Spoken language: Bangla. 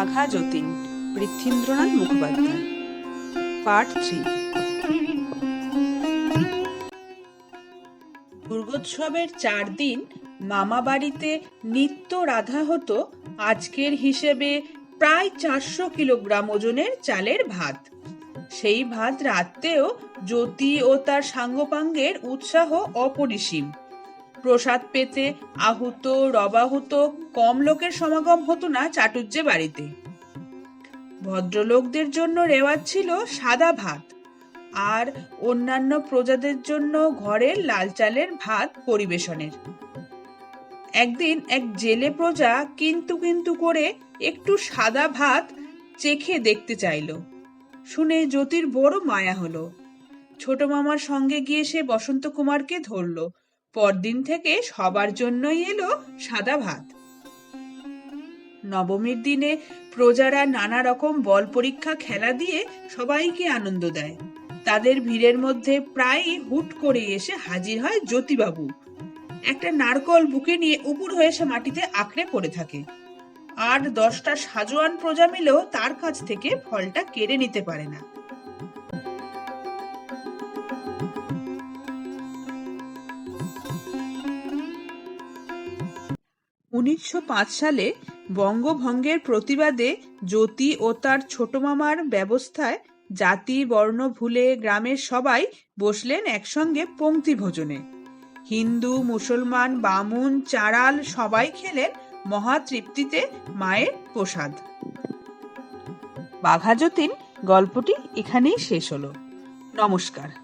আঘা যতীন পৃথ্বীন্দ্রনাথ মুখোপাধ্যায়। Part three. দুর্গোৎসবের চার দিন মামা বাড়িতে নিত্য রাধা হতো আজকের হিসেবে প্রায় চারশো কিলোগ্রাম ওজনের চালের ভাত। সেই ভাত রাত্রেও জ্যোতি ও তার সাঙ্গপাঙ্গের উৎসাহ অপরিসীম। প্রসাদ পেতে আহুত, রবাহুত, কম লোকের সমাগম হতো না চাটুজ্জে বাড়িতে। ভদ্রলোকদের জন্য রেওয়াজ ছিল সাদা ভাত আর অন্যান্য প্রজাদের জন্য ঘরের লাল চালের ভাত পরিবেশনের। একদিন এক জেলে প্রজা কিন্তু কিন্তু করে একটু সাদা ভাত চেখে দেখতে চাইলো। শুনে জ্যোতির বড় মায়া হলো। ছোট মামার সঙ্গে গিয়ে সে বসন্ত কুমারকে ধরলো। পরদিন থেকে সবার জন্যই এলো সাদা ভাত। নবমীর দিনে প্রজারা নানা রকম বল পরীক্ষা খেলা দিয়ে সবাইকে আনন্দ দেয়। তাদের ভিড়ের মধ্যে প্রায়ই হুট করে এসে হাজির হয় জ্যোতিবাবু। একটা নারকল বুকে নিয়ে উপুর হয়ে সে মাটিতে আঁকড়ে পড়ে থাকে। আর দশটা সাজোয়ান প্রজা মিলেও তার কাছ থেকে ফলটা কেড়ে নিতে পারে না। উনিশশো পাঁচ সালে বঙ্গভঙ্গের প্রতিবাদে জ্যোতি ও তার ছোট মামার ব্যবস্থায় জাতি, বর্ণ, ভুলে গ্রামের সবাই বসলেন একসঙ্গে পংক্তি ভোজনে। হিন্দু, মুসলমান, বামুন চারাল সবাই খেলেন মহা তৃপ্তিতে মায়ের প্রসাদ। বাঘা যতীন, গল্পটি এখানেই শেষ হলো। নমস্কার।